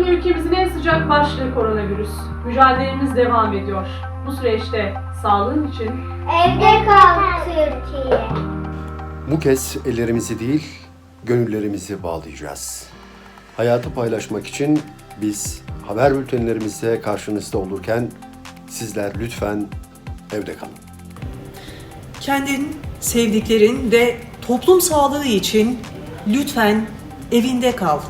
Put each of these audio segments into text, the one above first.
Malum ülkemizin en sıcak başlığı koronavirüs. Mücadelemiz devam ediyor. Bu süreçte sağlığın için Evde kal Türkiye. Bu kez ellerimizi değil, gönüllerimizi bağlayacağız. Hayatı paylaşmak için biz haber bültenlerimizde karşınızda olurken sizler lütfen evde kalın. Kendin, sevdiklerin ve toplum sağlığı için lütfen evinde kal.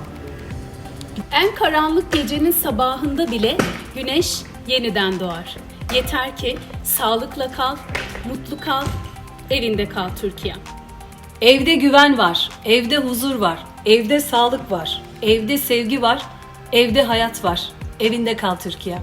En karanlık gecenin sabahında bile güneş yeniden doğar. Yeter ki sağlıkla kal, mutlu kal, evinde kal Türkiye. Evde güven var, evde huzur var, evde sağlık var, evde sevgi var, evde hayat var. Evinde kal Türkiye.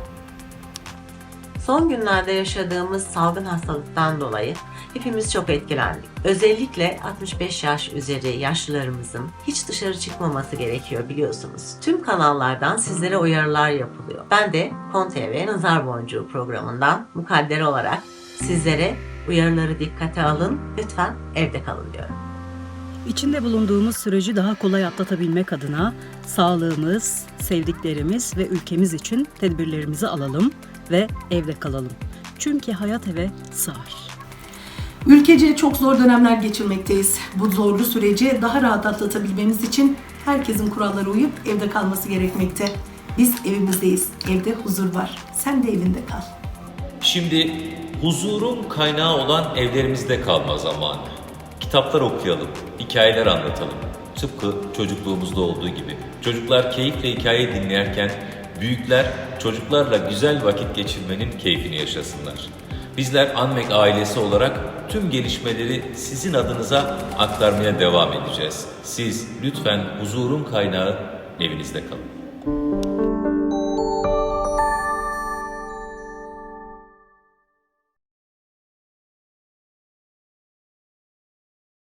Son günlerde yaşadığımız salgın hastalıktan dolayı hepimiz çok etkilendik. Özellikle 65 yaş üzeri yaşlılarımızın hiç dışarı çıkmaması gerekiyor biliyorsunuz. Tüm kanallardan sizlere uyarılar yapılıyor. Ben de Kon TV Nazar Boncuğu programından mukadder olarak sizlere uyarıları dikkate alın, lütfen evde kalın diyorum. İçinde bulunduğumuz süreci daha kolay atlatabilmek adına sağlığımız, sevdiklerimiz ve ülkemiz için tedbirlerimizi alalım ve evde kalalım. Çünkü hayat eve sığar. Ülkece çok zor dönemler geçirmekteyiz. Bu zorlu süreci daha rahat atlatabilmemiz için herkesin kurallara uyup evde kalması gerekmekte. Biz evimizdeyiz. Evde huzur var. Sen de evinde kal. Şimdi huzurun kaynağı olan evlerimizde kalma zamanı. Kitaplar okuyalım, hikayeler anlatalım. Tıpkı çocukluğumuzda olduğu gibi. Çocuklar keyifle hikaye dinlerken büyükler çocuklarla güzel vakit geçirmenin keyfini yaşasınlar. Bizler Anmek ailesi olarak tüm gelişmeleri sizin adınıza aktarmaya devam edeceğiz. Siz lütfen huzurun kaynağı evinizde kalın.